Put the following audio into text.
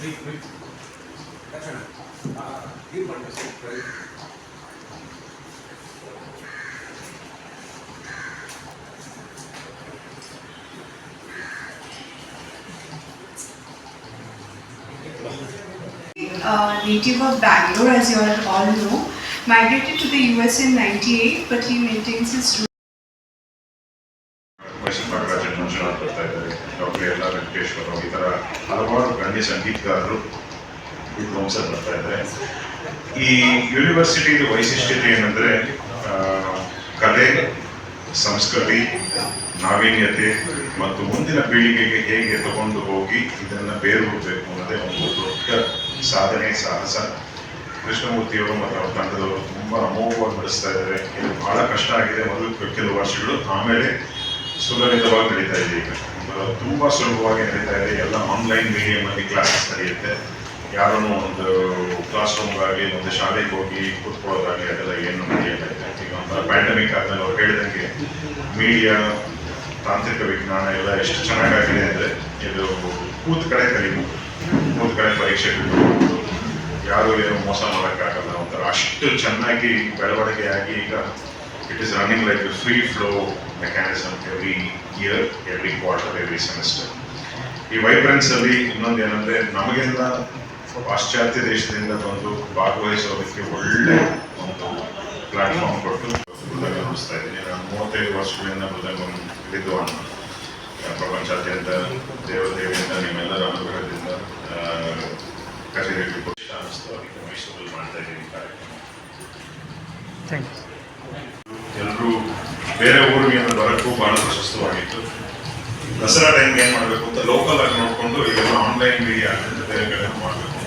Uh, native of Bangalore, as you all know, migrated to the US in 98, but he maintains his roots. Doctor ಎಲ್ಲ ವೆಂಕಟೇಶ್ವರ ರಾವ್ ಈ ಥರ ಹಲವಾರು ಗಣ್ಯ ಸಂಗೀತಗಾರರು ವಿದ್ವಾಂಸ ಬರ್ತಾ ಇದ್ದಾರೆ. ಈ ಯೂನಿವರ್ಸಿಟಿಯ ವೈಶಿಷ್ಟ್ಯತೆ ಏನಂದ್ರೆ ಕಲೆ, ಸಂಸ್ಕೃತಿ, ನಾವೀನ್ಯತೆ ಮತ್ತು ಮುಂದಿನ ಪೀಳಿಗೆಗೆ ಹೇಗೆ ತಗೊಂಡು ಹೋಗಿ ಇದನ್ನು ಬೇರೂರಬೇಕು ಅನ್ನೋದೇ ಒಂದು ದೊಡ್ಡ ಸಾಧನೆ, ಸಾಹಸ. ಕೃಷ್ಣಮೂರ್ತಿಯವರು ಮತ್ತು ಅವ್ರ ತಂಡದವರು ತುಂಬ ಅಮೋಘವಾಗಿ ನಡೆಸ್ತಾ ಇದ್ದಾರೆ. ಇದು ಬಹಳ ಕಷ್ಟ ಆಗಿದೆ. ಮೊದಲು ಕೆಲವು ವರ್ಷಗಳು ಆಮೇಲೆ ಸುಲಲಿತವಾಗಿ ನಡೀತಾ ಇದೆ ಈಗ. ತುಂಬ- ಸುಲಭವಾಗಿ ನಡೀತಾ ಇದೆ. ಎಲ್ಲ ಆನ್ಲೈನ್ ಮೀಡಿಯಂ ಅಲ್ಲಿ ಕ್ಲಾಸಸ್ ನಡೆಯುತ್ತೆ. ಯಾರನ್ನು ಒಂದು ಕ್ಲಾಸ್ ರೂಮ್ಗಾಗಲಿ ಒಂದು ಶಾಲೆಗೆ ಹೋಗಿ ಕೂತ್ಕೊಳ್ಳೋದಾಗಲಿ, ಅದೆಲ್ಲ ಏನು ನಡೆಯುತ್ತೆ ಈಗ ಒಂದು ಪ್ಯಾಂಡಮಿಕ್ ಆದಮೇಲೆ ಅವ್ರು ಹೇಳಿದಂಗೆ ಮೀಡಿಯಾ ತಾಂತ್ರಿಕ ವಿಜ್ಞಾನ ಎಲ್ಲ ಎಷ್ಟು ಚೆನ್ನಾಗಾಗಿದೆ ಅಂದರೆ ಇದು ಕೂತ್ ಕಡೆ ಕಲಿಬಹುದು ಕೂತ್ ಕಡೆ ಪರೀಕ್ಷೆ. ಯಾರು ಏನು ಮೋಸ ಮಾಡೋಕ್ಕಾಗಲ್ಲ. ಒಂಥರ ಅಷ್ಟು ಚೆನ್ನಾಗಿ ಬೆಳವಣಿಗೆ ಆಗಿ ಈಗ it is running like free flow mechanism every year every quarter, every semester ಈ ವೈಬ್ರೆನ್ಸ್ ಅಲ್ಲಿ ಇನ್ನೊಂದು ಏನಂದ್ರೆ ನಮಗೆಲ್ಲ ಪಾಶ್ಚಾತ್ಯ ದೇಶದಿಂದ ಬಂದು ಭಾಗವಹಿಸೋದಕ್ಕೆ ಒಳ್ಳೆ ಒಂದು ಪ್ಲಾಟ್ಫಾರ್ಮ್ ಕೊಟ್ಟು ಮೃದಂಗ ಇದ್ದೀನಿ. ನಾನು ಮೂವತ್ತೈದು ವರ್ಷಗಳಿಂದ ಮೃದಂಗ ವಿದ್ವಾನ್ ಪ್ರಪಂಚಾದ್ಯಂತ ದೇವದೇವಿಯಿಂದ ನಿಮ್ಮೆಲ್ಲರ ಅನುಗ್ರಹದಿಂದ ಕಚೇರಿಯಲ್ಲಿ ಅನಿಸ್ತು ಅದಕ್ಕೆ ಮೈಸೂರಲ್ಲಿ ಮಾಡ್ತಾ ಇದ್ದೀನಿ ಕಾರ್ಯಕ್ರಮ. ಥ್ಯಾಂಕ್ ಯು ಎಲ್ಲರೂ ಬೇರೆ ಊರಿಗೆ ಬರೋಕ್ಕೂ ಬಹಳ ಪ್ರಶಸ್ತವಾಗಿತ್ತು. ದಸರಾ ಟೈಮ್ ಏನು ಮಾಡಬೇಕು ಅಂತ ಲೋಕಲ್ ಆಗಿ ನೋಡಿಕೊಂಡು ಈಗ ಆನ್ಲೈನ್ ಮೀಡಿಯಾ ಬೇರೆ ಕಡೆ ಮಾಡಬೇಕು.